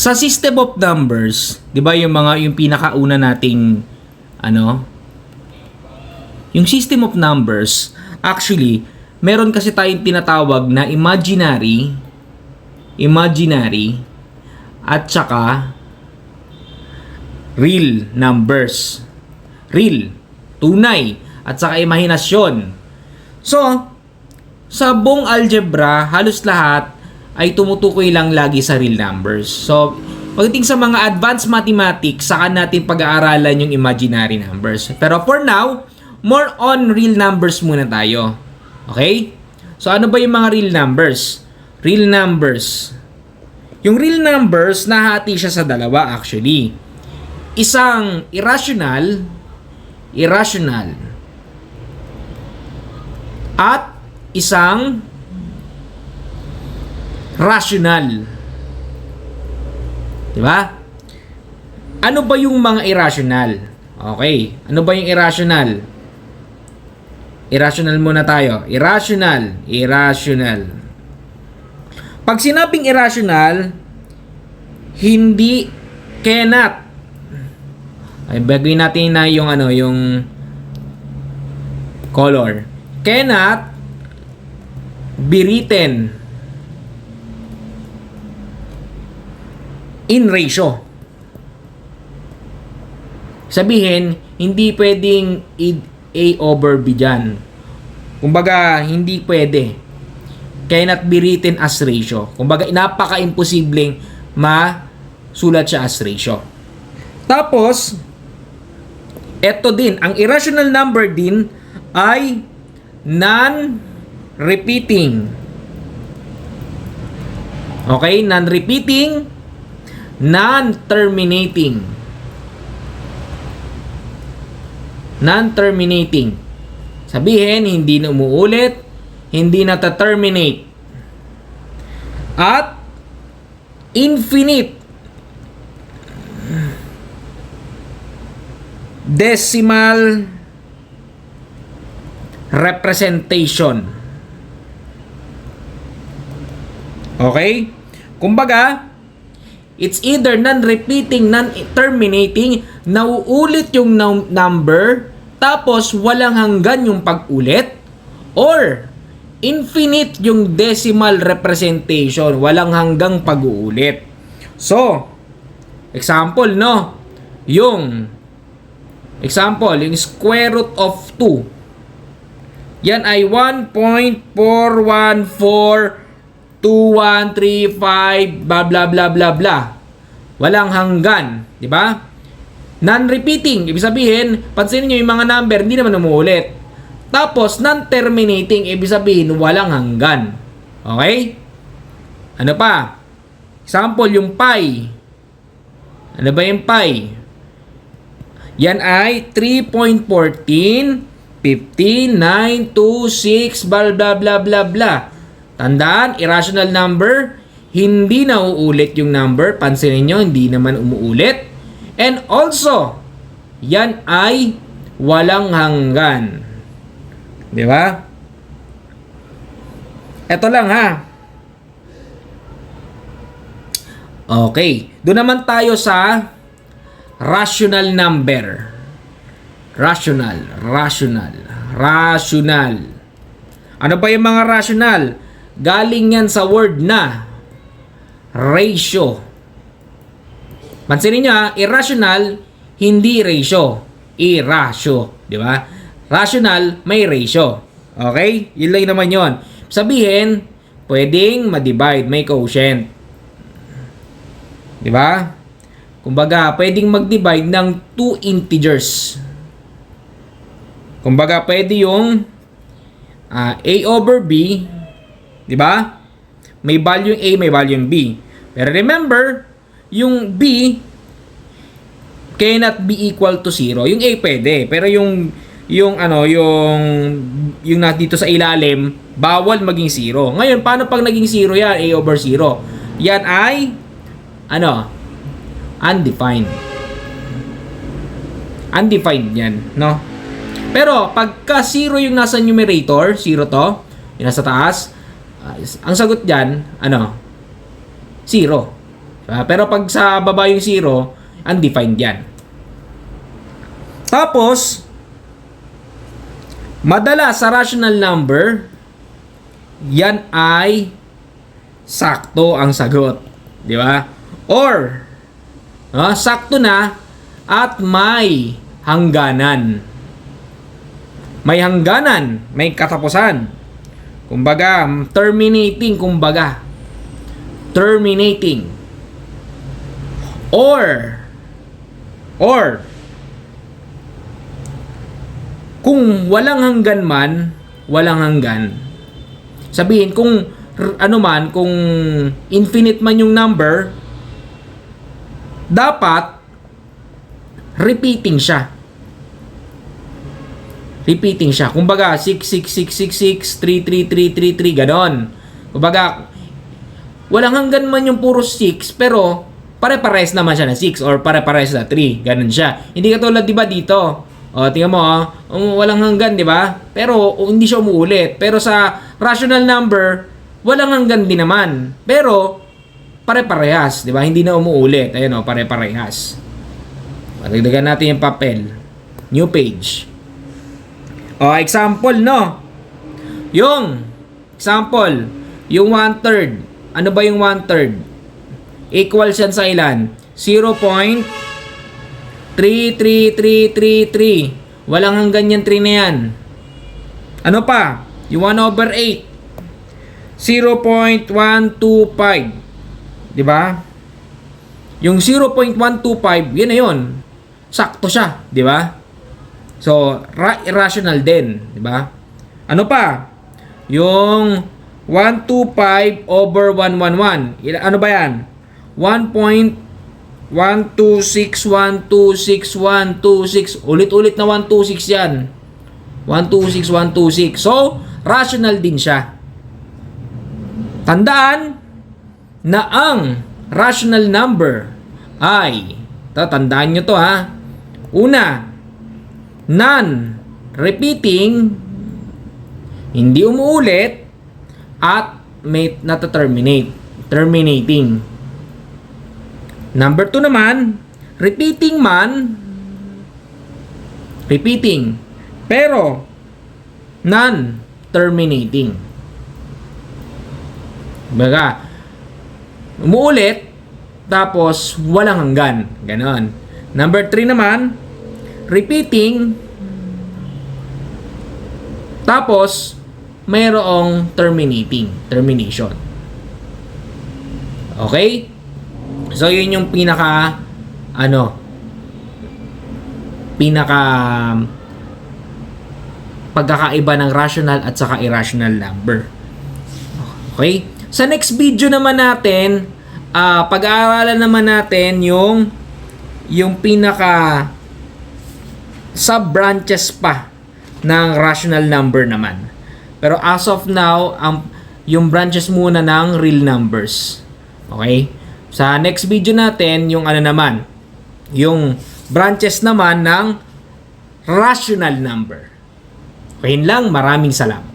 Sa system of numbers, 'di ba yung mga yung pinakauna nating ano? Yung system of numbers, actually, meron kasi tayong tinatawag na imaginary, imaginary, at saka real numbers. Real, tunay, at saka imahinasyon. So, sa buong algebra, halos lahat ay tumutukoy lang lagi sa real numbers. So, pagdating sa mga advanced mathematics, saka natin pag-aaralan yung imaginary numbers. Pero for now, more on real numbers muna tayo. Okay? So, ano ba yung mga real numbers? Real numbers. Yung real numbers, nahati siya sa dalawa actually. Isang irrational, irrational, at isang rational. Di ba? Ano ba yung mga irrational? Okay. Ano ba yung irrational? Irrational muna tayo. Irrational. Irrational. Pag sinabing irrational, hindi cannot. Ay, bagay natin na yung ano, yung color. Cannot be written in ratio. Sabihin, hindi pwedeng A over B dyan. Kumbaga, hindi pwede. Cannot be written as ratio. Kumbaga, napaka-imposibleng masulat siya as ratio. Tapos, eto din, ang irrational number din ay non-repeating. Okay? Non-repeating, non-terminating. Non-terminating. Sabihin, hindi na umuulit, hindi na terminate At infinite. Decimal representation. Okay? Kumbaga, it's either non-repeating, non-terminating, nauulit yung num- number, tapos walang hanggan yung pag-ulit, or infinite yung decimal representation, walang hanggang pag-uulit. So, example, no? Yung, example, yung square root of 2. Yan ay 1.4142135 blah blah blah blah blah. Walang hanggan, di ba? Non-repeating, ibig sabihin, pansinin niyo yung mga number hindi naman umuulit. Tapos non-terminating, ibig sabihin walang hanggan. Okay? Ano pa? Example, yung pi. Ano ba yung pi? Yan ay 3.14 15, 9, 2, 6, blah, blah, blah, blah, blah. Tandaan, irrational number, hindi na uulit yung number. Pansinin nyo, hindi naman umuulit. And also, yan ay walang hanggan. Di ba? Ito lang ha. Okay. Doon naman tayo sa rational number. Rational, rational, rational. Ano ba yung mga rational? Galing yan sa word na ratio. Pansinin nyo ha, irrational, hindi ratio. Irratio, di ba? Rational, may ratio. Okay? Yun lang naman yon. Sabihin, pwedeng ma-divide, may quotient. Di ba? Kumbaga, pwedeng mag-divide ng two integers. Kumbaga, pwede yung ah, A over B, di ba? May value A, may value B. Pero remember, yung B cannot be equal to 0. Yung A pwede, pero yung yung ano, yung yung na dito sa ilalim, bawal maging 0. Ngayon, paano pag naging 0 yan, A over 0? Yan ay ano? Undefined. Undefined yan, no? Pero pagka 0 yung nasa numerator, 0 to, yung nasa taas, ah, ang sagot diyan, ano? 0. Ah, pero pag sa baba yung zero, undefined yan. Tapos, madalas sa rational number, yan ay sakto ang sagot. Di ba? Or, ah, sakto na at may hangganan. May hangganan, may katapusan. Kumbaga, terminating, kumbaga. Terminating. Or, or, kung walang hanggan man, walang hanggan. Sabihin, kung ano man, kung infinite man yung number, dapat repeating siya. Repeating siya. Kumbaga, 66666, 33333, ganon. Kumbaga, walang hanggan man yung puro 6, pero pare-pares naman siya na 6 or pare-pares na 3. Ganon siya. Hindi katulad, di ba, dito? O, tingnan mo, oh, um, walang hanggan, di ba? Pero oh, hindi siya umuulit. Pero sa rational number, walang hanggan din naman. Pero, pare-parehas, di ba? Hindi na umuulit. Ayun, oh, pare-parehas. Pagdagdagan natin yung papel. New page. O, example, no? Yung, example, yung one-third. Ano ba yung one-third? Equals yan sa ilan? 0.33333. Walang hanggan yan 3 na yan. Ano pa? Yung 1 over 8. 0.125. Di ba? Yung 0.125, yun na yun. Sakto siya, di ba? So, ra- irrational din, di ba? Ano pa? Yung 125 over 111. Ila- Ano ba yan? 1.126126126 ulit-ulit na 126 yan. 126 126. So, rational din siya. Tandaan na ang rational number ay tatandaan nyo to ha. Una, non-repeating, hindi umuulit, at may nata-terminate. Terminating. Number 2 naman, repeating man, repeating, pero non-terminating. Baga, umuulit, tapos walang hanggan. Ganon. Number 3 naman, repeating, tapos mayroong terminating, termination. Okay? So, yun yung pinaka, ano, pinaka pagkakaiba ng rational at saka irrational number. Okay? Sa next video naman natin, ah pag-aaralan naman natin yung yung pinaka sub-branches pa ng rational number naman. Pero as of now, ang yung branches muna ng real numbers. Okay? Sa next video natin, yung ano naman, yung branches naman ng rational number. Okay lang, maraming salamat.